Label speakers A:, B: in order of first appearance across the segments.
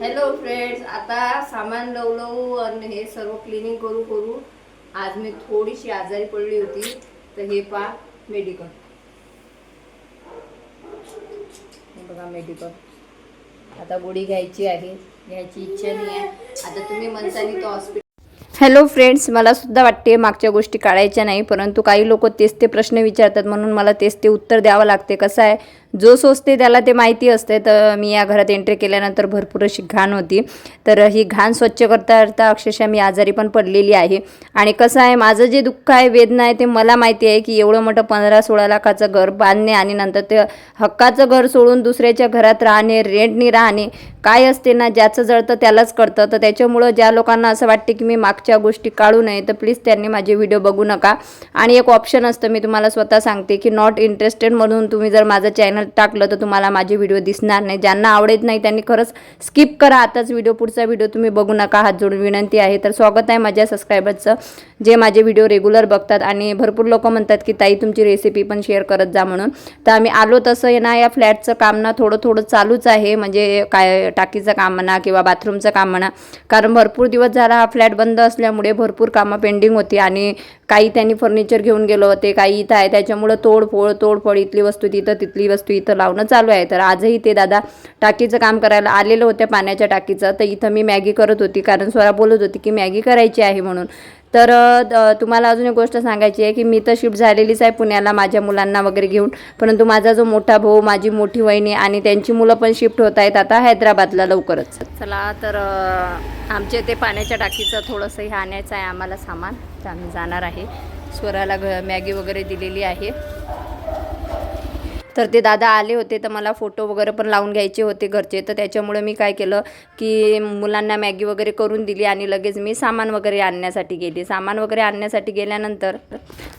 A: Hello friends आता सामान लवलवू आणि हे सर्व क्लिनिंग करू करू. आज मी थोडीशी आजारी पडली होती. तर हे पा मेडिकल बघा मेडिकल आता गोळी घ्यायची आहे. घ्यायची इच्छा नाही आहे. आता तुम्ही म्हणता तो हॉस्पिटल हॅलो फ्रेंड्स मला सुद्धा वाटते मागच्या गोष्टी काढायच्या नाही परंतु काही लोक तेच ते प्रश्न विचारतात म्हणून मला तेच ते उत्तर द्यावं लागते. कसं आहे? जो सोचते त्याला ते माहिती असते. तर मी या घरात एंट्री केल्यानंतर भरपूर अशी घाण होती. तर ही घाण स्वच्छ करता करता अक्षरशः मी आजारी पण पडलेली आहे. आणि कसं आहे माझं जे दुःख आहे वेदना आहे ते मला माहिती आहे की एवढं मोठं पंधरा सोळा लाखाचं घर बांधणे आणि नंतर ते हक्काचं घर सोडून दुसऱ्याच्या घरात राहणे रेंटनी राहणे काय असते ना ज्याचं जळतं त्यालाच कळतं. तर त्याच्यामुळं ज्या लोकांना असं वाटते की मी मागच्या गोष्टी काढू नये तर प्लीज त्यांनी माझे व्हिडिओ बघू नका. आणि एक ऑप्शन असतं मी तुम्हाला स्वतः सांगते की नॉट इंटरेस्टेड म्हणून तुम्ही जर माझं चॅनल टाकलं तर तुम्हाला माझे व्हिडिओ दिसणार नाही. ज्यांना आवडत नाही त्यांनी खरंच स्किप करा. आताच व्हिडिओ पुढचा व्हिडिओ तुम्ही बघू नका. हात जोडून विनंती आहे. तर स्वागत आहे माझ्या सबस्क्रायबरचं जे माझे व्हिडिओ रेग्युलर बघतात आणि भरपूर लोक म्हणतात की ताई तुमची रेसिपी पण शेअर करत जा म्हणून. तर आम्ही आलो तसं आहे ना या फ्लॅटचं काम ना थोडं थोडं चालूच आहे. म्हणजे काय टाकीचं काम म्हणा किंवा बाथरूमचं काम म्हणा. कारण भरपूर दिवस झाला हा फ्लॅट बंद असल्यामुळे भरपूर कामं पेंडिंग होती आणि काही त्यांनी फर्निचर घेऊन गेलो होते काही इथं आहे त्याच्यामुळं तोडफोड तोडफोड इथली वस्तू तिथं तिथली वस्तू इथं लावणं चालू आहे. तर आजही ते दादा टाकीचं काम करायला आलेलं होत्या पाण्याच्या टाकीचं. तर इथं मी मॅगी करत होती कारण स्वरा बोलत होती की मॅगी करायची आहे म्हणून. तर तुम्हाला अजून एक गोष्ट सांगायची आहे की मी तर शिफ्ट झालेलीच आहे पुण्याला माझ्या मुलांना वगैरे घेऊन. परंतु माझा जो मोठा भाऊ माझी मोठी वहिनी आणि त्यांची मुलं पण शिफ्ट होत आहेत आता हैदराबादला लवकरच. चला तर आमच्या ते पाण्याच्या टाकीचं थोडंसं हे आणायचं आहे आम्हाला सामान. तर आम्ही जाणार आहे. स्वराला घ मॅगी वगैरे दिलेली आहे. तर ते दादा आले होते तर मला फोटो वगैरे पण लावून घ्यायचे होते घरचे. तर त्याच्यामुळे मी काय केलं की मुलांना मॅगी वगैरे करून दिली आणि लगेच मी सामान वगैरे आणण्यासाठी गेली. सामान वगैरे आणण्यासाठी गेल्यानंतर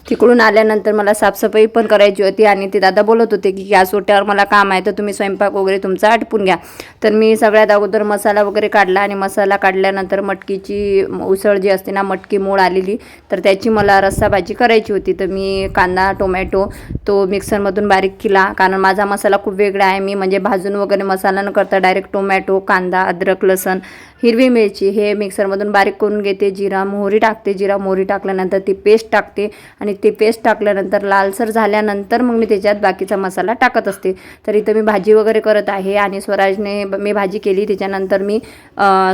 A: तिकडून आल्यानंतर मला साफसफाई पण करायची होती आणि ते दादा बोलत होते की गॅस ओट्यावर मला काम आहे तर तुम्ही स्वयंपाक वगैरे तुमचा आटपून घ्या. तर मी सगळ्यात अगोदर मसाला वगैरे काढला आणि मसाला काढल्यानंतर मटकीची उसळ जी असते ना मटकी मोड आलेली तर त्याची मला रस्सा भाजी करायची होती. तर मी कांदा टोमॅटो तो मिक्सरमधून बारीक केला कारण माझा मसाला खूप वेगळा आहे. मी म्हणजे भाजून वगैरे मसाला न करता डायरेक्ट टोमॅटो कांदा अद्रक लसण हिरवी मिरची हे मिक्सरमधून बारीक करून घेते जिरा मोहरी टाकते. जिरा मोहरी टाकल्यानंतर ती पेस्ट टाकते आणि ती पेस्ट टाकल्यानंतर लालसर झाल्यानंतर मग मी त्याच्यात बाकीचा मसाला टाकत असते. तर इथं मी भाजी वगैरे करत आहे आणि स्वराजने मी भाजी केली. त्याच्यानंतर मी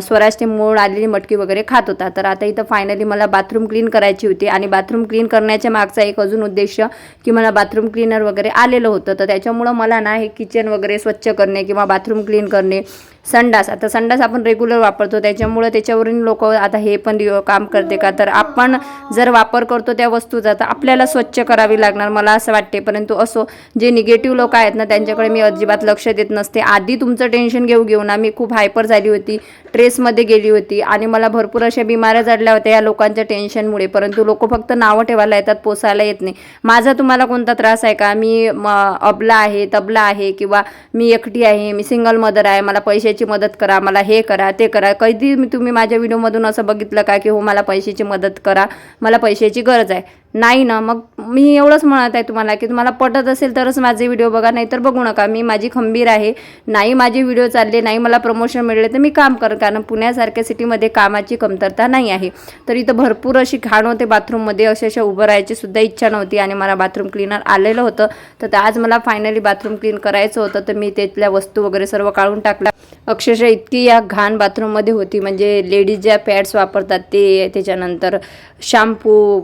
A: स्वराजने मोड आलेली मटकी वगैरे खात होता. तर आता इथं फायनली मला बाथरूम क्लीन करायची होती आणि बाथरूम क्लीन करण्याच्या मागचा एक अजून उद्देश की मला बाथरूम क्लीनर वगैरे आलेलं होतं. तर त्याच्यामुळं मला ना हे किचन वगैरे स्वच्छ करणे किंवा बाथरूम क्लीन करणे संडास. आता संडास आपण रेग्युलर वापरतो. त्याच्यामुळं त्याच्यावरून लोक आता हे पण काम करते का? तर आपण जर वापर करतो त्या वस्तूचा तर आपल्याला स्वच्छ करावी लागणार. मला असं वाटते. परंतु असो जे निगेटिव्ह लोक आहेत ना त्यांच्याकडे मी अजिबात लक्ष देत नसते. आधी तुमचं टेन्शन घेऊ घेऊ ना. मी खूप हायपर झाली होती. ट्रेसमध्ये गेली होती. आणि मला भरपूर अशा बिमाऱ्या जडल्या होत्या या लोकांच्या टेन्शनमुळे परंतु लोक फक्त नावं ठेवायला येतात पोसायला येत नाही. माझा तुम्हाला कोणता त्रास आहे का? मी म, अबला आहे तबला आहे किंवा मी एकटी आहे मी सिंगल मदर आहे मला पैशाची मदत करा मला हे करा ते करा. कधी मी तुम्ही माझ्या व्हिडिओमधून असं बघितलं का की हो मला पैशाची मदत करा मला पैशाची गरज आहे? नाही ना. मग मी एवढंच म्हणत आहे तुम्हाला की तुम्हाला पटत असेल तरच माझे व्हिडिओ बघा नाही तर बघू नका. मी माझी खंबीर आहे. नाही माझे व्हिडिओ चालले नाही मला प्रमोशन मिळले तर मी काम करेन. कारण पुण्यासारख्या सिटीमध्ये कामाची कमतरता नाही आहे. तर इथं भरपूर अशी घाण होते. बाथरूममध्ये अशा उभं राहायची सुद्धा इच्छा नव्हती आणि मला बाथरूम क्लीनर आलेलं होतं. तर आज मला फायनली बाथरूम क्लीन करायचं होतं. तर मी त्यातल्या वस्तू वगैरे सर्व काढून टाकल्या. अक्षरशः इतकी या घाण बाथरूममध्ये होती. म्हणजे लेडीज ज्या पॅड्स वापरतात ते त्याच्यानंतर शॅम्पू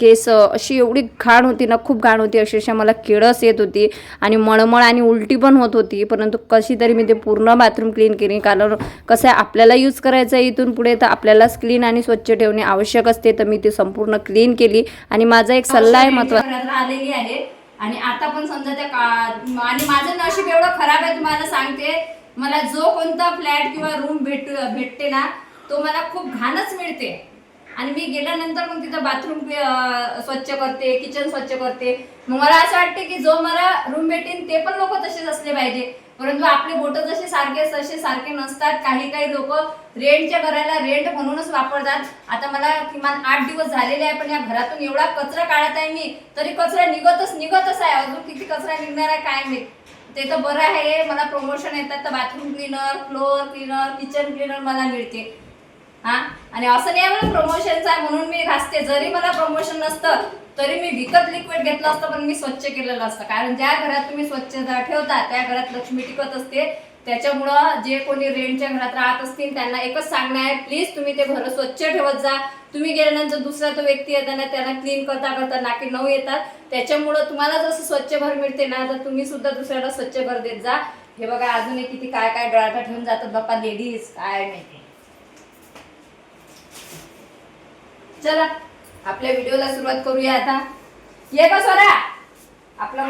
A: केस अशी एवढी घाण होती ना खूप घाण होती. अक्षरशः मला किळस येत होती आणि मळमळ आणि उलटी पण होत होती. परंतु कशी तरी मी ते पूर्ण बाथरूम क्लीन केली. कारण कसं आहे आपल्याला यूज करायचं आहे इथून पुढे तर आपल्यालाच क्लीन आणि स्वच्छ ठेवणे आवश्यक असते. तर मी ते संपूर्ण क्लीन केली. आणि माझा एक सल्ला आहे महत्त्वाचा आलेली आहे. आणि आता पण समजा त्या का आणि माझं नशीब एवढं खराब आहे तुम्हाला सांगते. मला जो कोणता फ्लॅट किंवा रूम भेट भेटते ना तो मला खूप घाणच मिळते. आणि मी गेल्यानंतर मग तिथं बाथरूम स्वच्छ करते किचन स्वच्छ करते. मग मला असं वाटते की जो मला रूम भेटेन ते पण लोक तसेच असले पाहिजे. परंतु आपले बोट जसे सारखे तसे सारखे नसतात. काही काही लोक रेंटच्या घराला रेंट म्हणूनच वापरतात. आता मला किमान आठ दिवस झालेले आहे पण या घरातून एवढा कचरा काढत आहे मी तरी कचरा निघतच निघतच आहे. अजून किती कचरा निघणार आहे काय मी ते तर बरं आहे. मला प्रमोशन येतात तर bathroom cleaner floor cleaner kitchen cleaner मला मिळते. हा? आणि असं नाही मला प्रमोशनचं आहे म्हणून मी घासते. जरी मला प्रमोशन नसतं तरी मी विकत लिक्विड घेतलं असतं पण मी स्वच्छ केलेलं असतं. कारण ज्या घरात तुम्ही स्वच्छता ठेवता त्या घरात लक्ष्मी टिकत असते. त्याच्यामुळं जे कोणी रेंटच्या घरात राहत असतील त्यांना एकच सांगणं आहे प्लीज तुम्ही ते घर स्वच्छ ठेवत जा. तुम्ही गेल्यानंतर दुसरा तो व्यक्ती येताना त्यांना क्लीन करता करता नाकी नऊ येतात. त्याच्यामुळं तुम्हाला जसं स्वच्छ भर मिळते ना तर तुम्ही सुद्धा दुसऱ्याला स्वच्छ भर देत जा. हे बघा अजून एक किती काय काय गळाटा ठेवून जातात बाप्पा लेडीज काय माहिती. चला आपल्या व्हिडिओला सुरुवात करूया आता. ये का स्वरा! आपला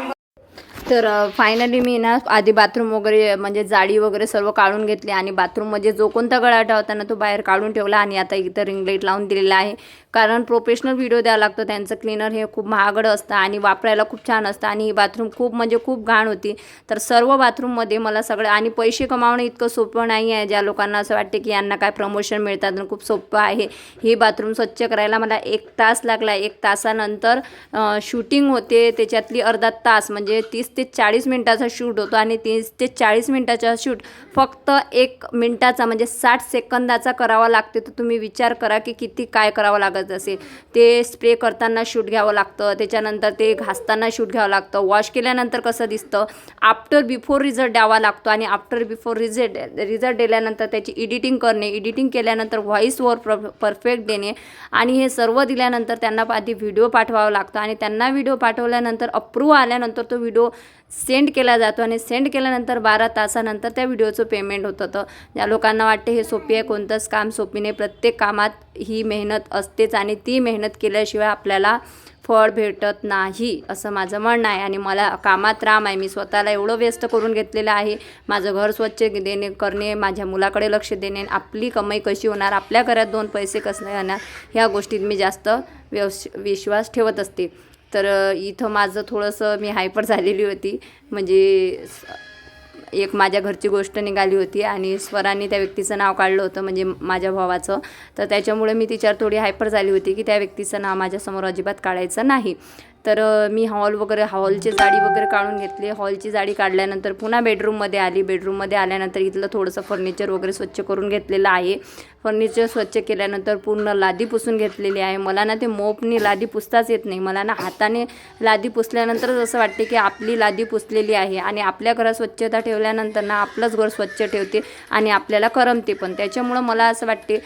A: तर फायनली मी ना आधी बाथरूम वगैरे म्हणजे जाळी वगैरे सर्व काढून घेतली आणि बाथरूममध्ये जो कोणता गळाटा होता ना तो बाहेर काढून ठेवला आणि आता इथं रिंग लाइट लावून दिलेला आहे. कारण प्रोफेशनल व्हिडिओ द्यावा लागतो. त्यांचं क्लीनर हे खूप महागडं असतं आणि वापरायला खूप छान असतं आणि ही बाथरूम खूप म्हणजे खूप घाण होती. तर सर्व बाथरूममध्ये मला सगळं आणि पैसे कमावणं इतकं सोपं नाही आहे. ज्या लोकांना असं वाटते की यांना काय प्रमोशन मिळतात आणि खूप सोपं आहे. हे बाथरूम स्वच्छ करायला मला एक तास लागला. एक तासानंतर शूटिंग होते. त्याच्यातली अर्धा तास म्हणजे तीस ते चाळीस मिनटाचा शूट होतो आणि तीस ते चाळीस मिनटाचा शूट फक्त एक मिनटाचा म्हणजे साठ सेकंदाचा करावा लागते. तर तुम्ही विचार करा की किती काय करावं लागत असेल. ते स्प्रे करताना शूट घ्यावं लागतं. त्याच्यानंतर ते घासताना शूट घ्यावं लागतं. वॉश केल्यानंतर कसं दिसतं? आफ्टर बिफोर रिझल्ट द्यावा लागतो आणि आफ्टर बिफोर रिझल्ट रिझल्ट दिल्यानंतर त्याची एडिटिंग करणे एडिटिंग केल्यानंतर व्हॉईसवर प्र परफेक्ट देणे आणि हे सर्व दिल्यानंतर त्यांना आधी व्हिडिओ पाठवावा लागतो आणि त्यांना व्हिडिओ पाठवल्यानंतर अप्रूव्ह आल्यानंतर तो व्हिडिओ सेंड केला जातो आणि सेंड केल्यानंतर बारा तासानंतर त्या व्हिडिओचं पेमेंट होतं. तर ज्या लोकांना वाटते हे सोपी आहे कोणतंच काम सोपी नाही. प्रत्येक कामात ही मेहनत असतेच आणि ती मेहनत केल्याशिवाय आपल्याला फळ भेटत नाही असं माझं म्हणणं आहे. आणि मला कामात राम आहे. मी स्वतःला एवढं व्यस्त करून घेतलेलं आहे. माझं घर स्वच्छ देणे करणे माझ्या मुलाकडे लक्ष देणे आपली कमाई कशी होणार आपल्या घरात दोन पैसे कसे येणार ह्या गोष्टीत मी जास्त व्यवस विश्वास ठेवत असते. तर इथं माझं थोडंसं मी हायपर झालेली होती. म्हणजे स- एक माझ्या घरची गोष्ट निघाली होती आणि स्वरांनी त्या व्यक्तीचं नाव काढलं होतं म्हणजे माझ्या भावाचं. तर त्याच्यामुळे मी तिच्यावर थोडी हायपर झाली होती की त्या व्यक्तीचं नाव माझ्यासमोर अजिबात काढायचं नाही. तर मी हॉल वगैरे हॉलची जाडी वगैरे काढून घेतली. हॉलची जाडी काढल्यानंतर पुन्हा बेडरूममध्ये आली. बेडरूममध्ये आल्यानंतर इथलं थोडंसं फर्निचर वगैरे स्वच्छ करून घेतलेलं आहे. फर्निचर स्वच्छ केल्यानंतर पूर्ण लादी पुसून घेतलेली आहे. मला ना ते मोपनी लादी पुसताच येत नाही. मला ना हाताने लादी पुसल्यानंतरच असं वाटते की आपली लादी पुसलेली आहे आणि आपल्या घरात स्वच्छता ठेवल्यानंतर ना आपलंच घर स्वच्छ ठेवते आणि आपल्याला करमते पण. त्याच्यामुळं मला असं वाटते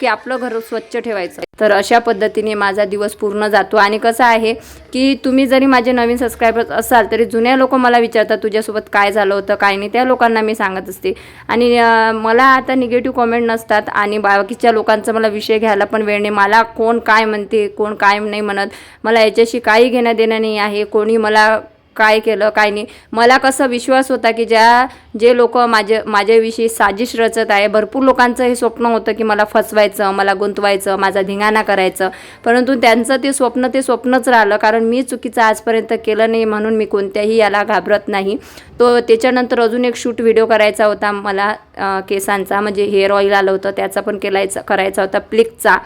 A: की आपलं घर स्वच्छ ठेवायचं. तर अशा पद्धतीने माझा दिवस पूर्ण जातो. आणि कसं आहे की तुम्ही जरी माझे नवीन सबस्क्रायबर्स असाल तरी जुन्या लोक मला विचारतात तुझ्यासोबत काय झालं होतं काय नाही? त्या लोकांना मी सांगत असते. आणि मला आता निगेटिव्ह कॉमेंट नसतात आणि बाकीच्या लोकांचा मला विषय घ्यायला पण वेळ नाही. मला कोण काय म्हणते कोण काय नाही म्हणत. मला याच्याशी काही घेणं देणं नाही आहे. कोणी मला काय केलं काय नाही. मला कसं विश्वास होता की ज्या जे लोक माझे माझ्याविषयी साजिश रचत आहे भरपूर लोकांचं हे स्वप्न होतं की मला फसवायचं मला गुंतवायचं माझा धिंगाणा करायचं. परंतु त्यांचं ते स्वप्न ते स्वप्नच राहिलं कारण मी चुकीचं आजपर्यंत केलं नाही म्हणून मी कोणत्याही याला घाबरत नाही. तो त्याच्यानंतर अजून एक शूट व्हिडिओ करायचा होता मला केसांचा म्हणजे हेअर ऑईल आलं होतं त्याचा पण केलायचा करायचा होता प्लिकचा.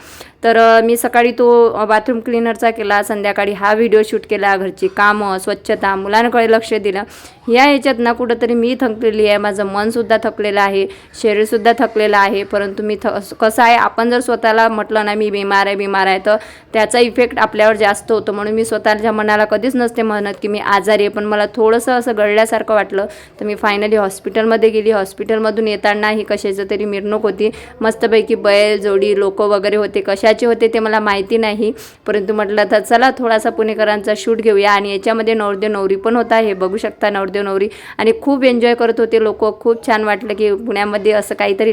A: तर मी सकाळी तो बाथरूम क्लीनरचा केला संध्याकाळी हा व्हिडिओ शूट केला घरची कामं स्वच्छता मुलांकडे लक्ष दिलं. या ह्याच्यात ना कुठंतरी मी थंकलेली आहे. माझं मनसुद्धा थकलेलं आहे. शरीरसुद्धा थकलेलं आहे. परंतु मी थ कसं आहे आपण जर स्वतःला म्हटलं ना मी बिमार आहे बिमार आहे तर त्याचा इफेक्ट आपल्यावर जास्त होतो. म्हणून मी स्वतःच्या मनाला कधीच नसते म्हणत की मी आजारी आहे. पण मला थोडंसं असं गळल्यासारखं वाटलं तर मी फायनली हॉस्पिटलमध्ये गेली. हॉस्पिटलमधून येताना ही कशाचं तरी मिरवणूक होती. मस्तपैकी बैल जोडी लोक वगैरे होते. कशाचे होते ते मला माहिती नाही. परंतु म्हटलं तर चला थोडासा पुणेकरांचा शूट घेऊया. आणि याच्यामध्ये नवरदेव नवरी पण होता. हे बघू शकता नवरदेव नवरी. आणि खूप एन्जॉय करत होते. लोक. खूप छान वाटलं की पुण्यामध्ये असं काहीतरी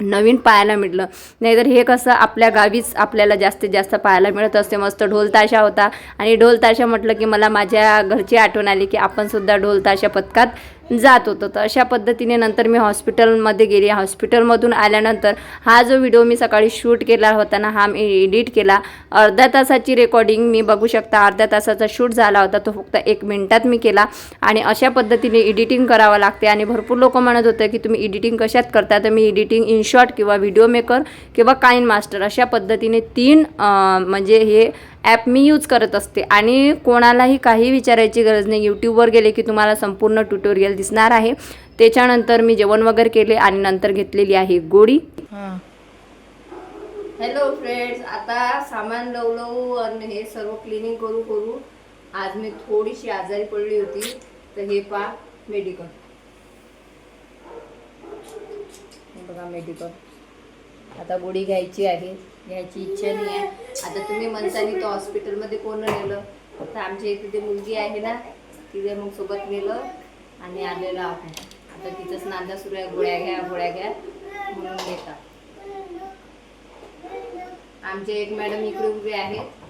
A: नवीन पाहायला मिळलं. नाहीतर हे कसं आपल्या गावीच आपल्याला जास्तीत जास्त पाहायला मिळत असते. मस्त ढोलताशा होता. आणि ढोलताशा म्हटलं की मला माझ्या घरची आठवण आली की आपण सुद्धा पथकात जात होतं. तर अशा पद्धतीने नंतर मी हॉस्पिटलमध्ये गेली. हॉस्पिटलमधून आल्यानंतर हा जो व्हिडिओ मी सकाळी शूट केला होता ना हा मी एडिट केला. अर्ध्या तासाची रेकॉर्डिंग मी बघू शकता. अर्ध्या तासाचा शूट झाला होता. तो फक्त एक मिनटात मी केला. आणि अशा पद्धतीने एडिटिंग करावं लागते. आणि भरपूर लोक म्हणत होते की तुम्ही एडिटिंग कशात करता? तर मी एडिटिंग इन शॉर्ट किंवा व्हिडिओ मेकर किंवा काइन मास्टर अशा पद्धतीने तीन म्हणजे हे ॲप मी यूज करत असते. आणि कोणालाही काही विचारायची गरज नाही. यूट्यूबवर गेले की तुम्हाला संपूर्ण ट्युटोरियल दिसणार आहे. त्याच्यानंतर मी जेवण वगैरे केले आणि नंतर घेतलेली आहे गोळी हॅलो फ्रेंड्स आता सामान लव लव आणि हे सर्व क्लिनिंग करू करू. आज मी थोडीशी आजारी पडली होती. तर हे पा मेडिकल हे बघा मेडिकल आता गोळी घ्यायची आहे घ्यायची इच्छा नाही आहे. आता तुम्ही म्हणतानी तो हॉस्पिटलमध्ये कोण नेलं? तर आमच्या इथे ते मुलगी आहे ना तिथे मग सोबत नेलं आणि आलेलं आपण आता तिथंच नांदा सुरू आहे गोळ्या घ्या गोळ्या घ्या म्हणून घेतात आमचे एक मॅडम इकडे उभे आहेत.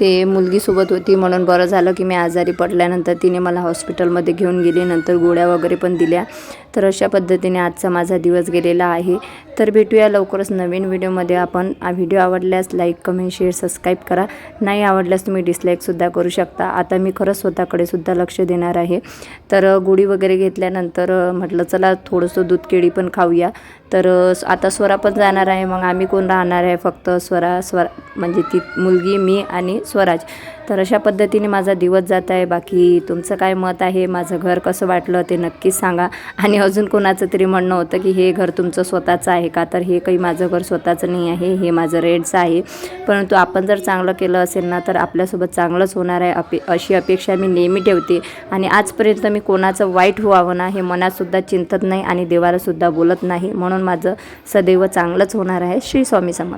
A: ते मुलगीसोबत होती म्हणून बरं झालं की मी आजारी पडल्यानंतर तिने मला हॉस्पिटलमध्ये घेऊन गेली नंतर गोळ्या वगैरे पण दिल्या. तर अशा पद्धतीने आजचा माझा दिवस गेलेला आहे. तर भेटूया लवकरच नवीन व्हिडिओमध्ये. आपण हा व्हिडिओ आवडल्यास लाईक कमेंट शेअर सबस्क्राईब करा. नाही आवडल्यास तुम्ही डिसलाईकसुद्धा करू शकता. आता मी खरंच स्वतःकडे सुद्धा लक्ष देणार आहे. तर गुढी वगैरे घेतल्यानंतर म्हटलं चला थोडंसं दूध केळी पण खाऊया. तर आता स्वरा पण जाणार आहे. मग आम्ही कोण राहणार आहे? फक्त स्वरा स्वरा म्हणजे ती मुलगी मी आणि स्वराज. तर अशा पद्धतीने माझा दिवस जात आहे. बाकी तुमचं काय मत आहे? माझं घर कसं वाटलं ते नक्कीच सांगा. आणि अजून कोणाचं तरी म्हणणं होतं की हे घर तुमचं स्वतःचं आहे का? तर हे काही माझं घर स्वतःचं नाही आहे. हे माझं रेंटचं आहे. परंतु आपण जर चांगलं केलं असेल ना तर आपल्यासोबत चांगलंच होणार आहे अपे अशी अपेक्षा मी नेहमी ठेवते. आणि आजपर्यंत मी कोणाचं वाईट व्हावं ना हे मनातसुद्धा चिंतत नाही आणि देवालासुद्धा बोलत नाही. म्हणून माझं सदैव चांगलंच होणार आहे. श्री स्वामी समर्थ.